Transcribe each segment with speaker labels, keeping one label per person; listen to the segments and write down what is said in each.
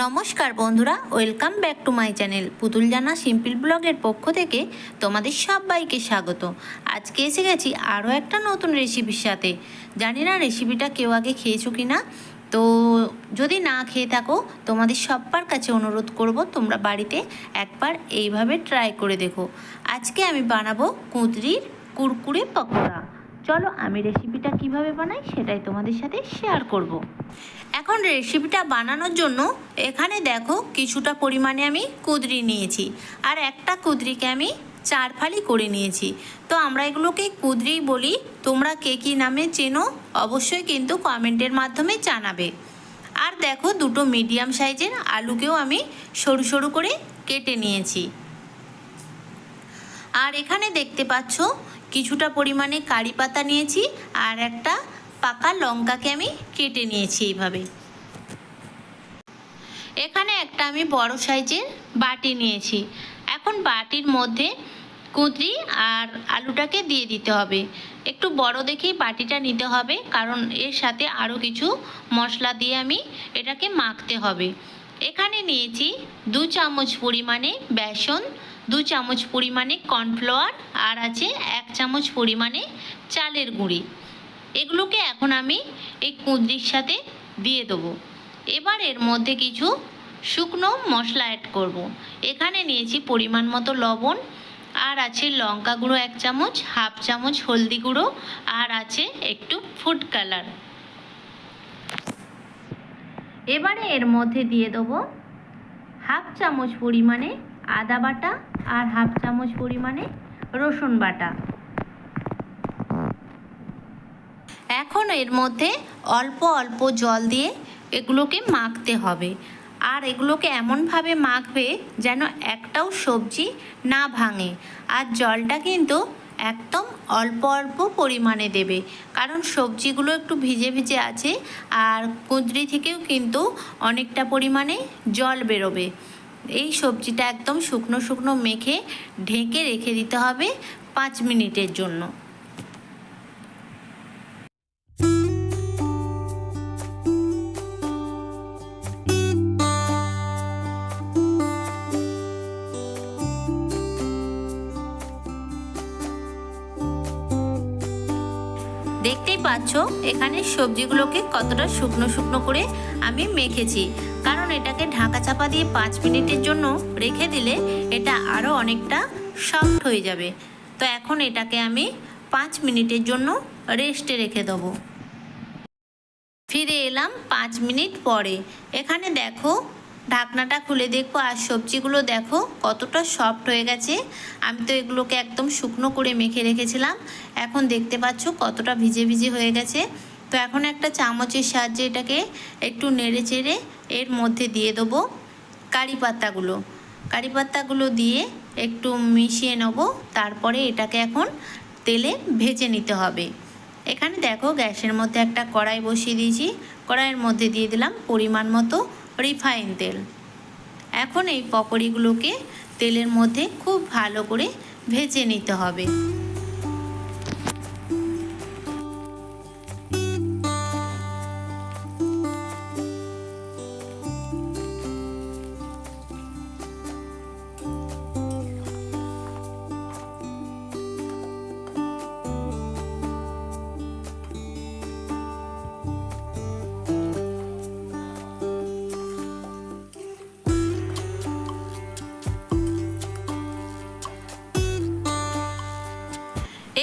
Speaker 1: নমস্কার বন্ধুরা, welcome back to my channel Putul Jana simple ব্লগের পক্ষ থেকে তোমাদের সবাইকে স্বাগত। আজকে এসে গেছি আরও একটা নতুন রেসিপির সাথে। জানি না রেসিপিটা কেউ আগে খেয়েছো কি না তো যদি না খেয়ে থাকো, তোমাদের সব্বার কাছে অনুরোধ করব তোমরা বাড়িতে একবার এইভাবে ট্রাই করে দেখো। আজকে আমি বানাবো কুঁদরির কুরকুরে পকোড়া। চলো আমি রেসিপিটা কীভাবে বানাই সেটাই তোমাদের সাথে শেয়ার করব। এখন রেসিপিটা বানানোর জন্য এখানে দেখো কিছুটা পরিমাণে আমি কুদরি নিয়েছি আর একটা কুদরিকে আমি চার ফালি করে নিয়েছি। তো আমরা এগুলোকে কুদরি বলি, তোমরা কে কী নামে চেনো অবশ্যই কিন্তু কমেন্টের মাধ্যমে জানাবে। আর দেখো দুটো মিডিয়াম সাইজের আলুকেও আমি সরু সরু করে কেটে নিয়েছি। আর এখানে দেখতে পাচ্ছ কিছুটা পরিমাণে কারি পাতা নিয়েছি আর একটা পাকা লঙ্কাকে আমি কেটে নিয়েছি এইভাবে। এখানে একটা আমি বড় সাইজের বাটি নিয়েছি। এখন বাটির মধ্যে কুঁদরি আর আলুটাকে দিয়ে দিতে হবে। একটু বড় দেখেই বাটিটা নিতে হবে, কারণ এর সাথে আরও কিছু মশলা দিয়ে আমি এটাকে মাখতে হবে। এখানে নিয়েছি দু চামচ পরিমাণে বেসন দু চামচ পরিমাণে কর্নফ্লাওয়ার আর আছে এক চামচ পরিমাণে চালের গুঁড়ি। এগুলোকে এখন আমি এই কুঁদরির সাথে দিয়ে দেবো। এবার এর মধ্যে কিছু শুকনো মশলা অ্যাড করব। এখানে নিয়েছি পরিমাণ মতো লবণ আর আছে লঙ্কা গুঁড়ো এক চামচ, হাফ চামচ হলদি গুঁড়ো আর আছে একটু ফুড কালার এবারে এর মধ্যে দিয়ে দেবো হাফ চামচ পরিমাণে আদা বাটা আর হাফ চামচ পরিমাণে রসুন বাটা। এখন এর মধ্যে অল্প অল্প জল দিয়ে এগুলোকে মাখতে হবে। আর এগুলোকে এমনভাবে মাখবে যেন একটাও সবজি না ভাঙে। আর জলটা কিন্তু একদম অল্প অল্প পরিমাণে দেবে। কারণ সবজিগুলো একটু ভিজে ভিজে আছে আর কুঁদরি থেকেও কিন্তু অনেকটা পরিমাণে জল বেরোবে। এই সবজিটা একদম শুকনো শুকনো মেখে ঢেকে রেখে দিতে হবে পাঁচ মিনিটের জন্য। দেখতেই পাচ্ছ, এখানে সবজিগুলোকে কতটা শুকনো শুকনো করে আমি মেখেছি। কারণ এটাকে ঢাকা চাপা দিয়ে পাঁচ মিনিটের জন্য রেখে দিলে এটা আরও অনেকটা সফট হয়ে যাবে। তো এখন এটাকে আমি পাঁচ মিনিটের জন্য রেস্টে রেখে দেবো। ফিরে এলাম পাঁচ মিনিট পরে। এখানে দেখো ঢাকনাটা খুলে দেখো আর সবজিগুলো দেখো কতটা সফট হয়ে গেছে। আমি তো এগুলোকে একদম শুকনো করে মেখে রেখেছিলাম। এখন দেখতে পাচ্ছ কতটা ভিজে ভিজে হয়ে গেছে। তো এখন একটা চামচের সাহায্যে এটাকে একটু নেড়ে চেড়ে এর মধ্যে দিয়ে দেবো কারি পাতাগুলো। কারি পাতাগুলো দিয়ে একটু মিশিয়ে নেব, তারপরে এটাকে এখন তেলে ভেজে নিতে হবে। এখানে দেখো গ্যাসের মধ্যে একটা কড়াই বসিয়ে দিয়েছি। কড়াইয়ের মধ্যে দিয়ে দিলাম পরিমাণ মতো রিফাইন তেল। এখন এই পকোড়িগুলোকে তেলের মধ্যে খুব ভালো করে ভেজে নিতে হবে।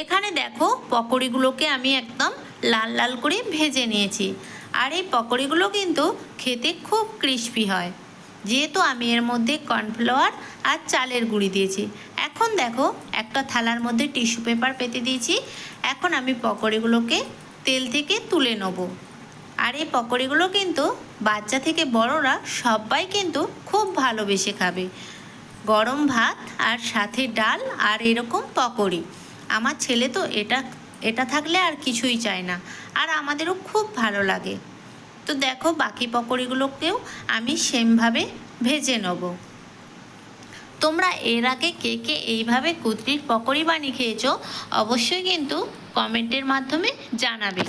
Speaker 1: এখানে দেখো পকোড়িগুলোকে আমি একদম লাল লাল করে ভেজে নিয়েছি। আর এই পকোড়িগুলো কিন্তু খেতে খুব ক্রিস্পি হয়। যেহেতু আমি এর মধ্যে কর্নফ্লাওয়ার আর চালের গুঁড়ি দিয়েছি। এখন দেখো একটা থালার মধ্যে টিস্যু পেপার পেতে দিয়েছি। এখন আমি পকোড়িগুলোকে তেল থেকে তুলে নেব। আর এই পকোড়িগুলো কিন্তু বাচ্চা থেকে বড়রা সবাই কিন্তু খুব ভালোবেসে খাবে। গরম ভাত আর সাথে ডাল আর এরকম পকোড়ি। আমার ছেলে তো এটা এটা থাকলে আর কিছুই চায় না। আর আমাদেরও খুব ভালো লাগে। তো দেখো বাকি পকোড়িগুলোকেও আমি সেমভাবে ভেজে নেব। তোমরা এর আগে কে কে এইভাবে কুদরির পকোড়ি বানিয়ে খেয়েছো, অবশ্যই কিন্তু কমেন্টের মাধ্যমে জানাবে।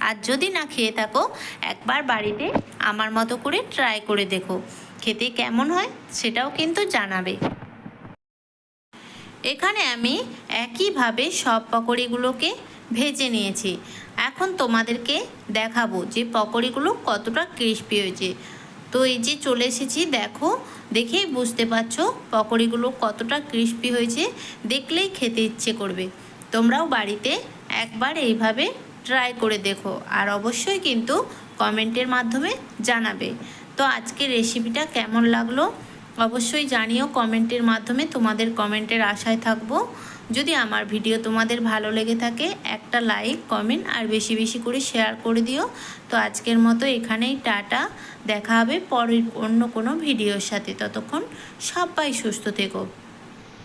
Speaker 1: আর যদি না খেয়ে থাকো, একবার বাড়িতে আমার মতো করে ট্রাই করে দেখো। খেতে কেমন হয় সেটাও কিন্তু জানাবে। এখানে আমি একইভাবে সব পকোড়িগুলোকে ভেজে নিয়েছি। এখন তোমাদেরকে দেখাবো যে পকোড়িগুলো কতটা ক্রিস্পি হয়েছে। তো এই যে চলে এসেছি, দেখো, দেখেই বুঝতে পারছ পকোড়িগুলো কতটা ক্রিস্পি হয়েছে। দেখলেই খেতে ইচ্ছে করবে। তোমরাও বাড়িতে একবার এইভাবে ট্রাই করে দেখো আর অবশ্যই কিন্তু কমেন্টের মাধ্যমে জানাবে। তো আজকে রেসিপিটা কেমন লাগল? অবশ্যই জানিও কমেন্টের মাধ্যমে তোমাদের কমেন্টের আশায় থাকব। যদি আমার ভিডিও তোমাদের ভালো লেগে থাকে, একটা লাইক, কমেন্ট আর বেশি বেশি করে শেয়ার করে দিও। তো আজকের মতো এখানেই, টাটা। দেখা হবে পরের অন্য কোনো ভিডিওর সাথে। ততক্ষণ সবাই সুস্থ থেকো।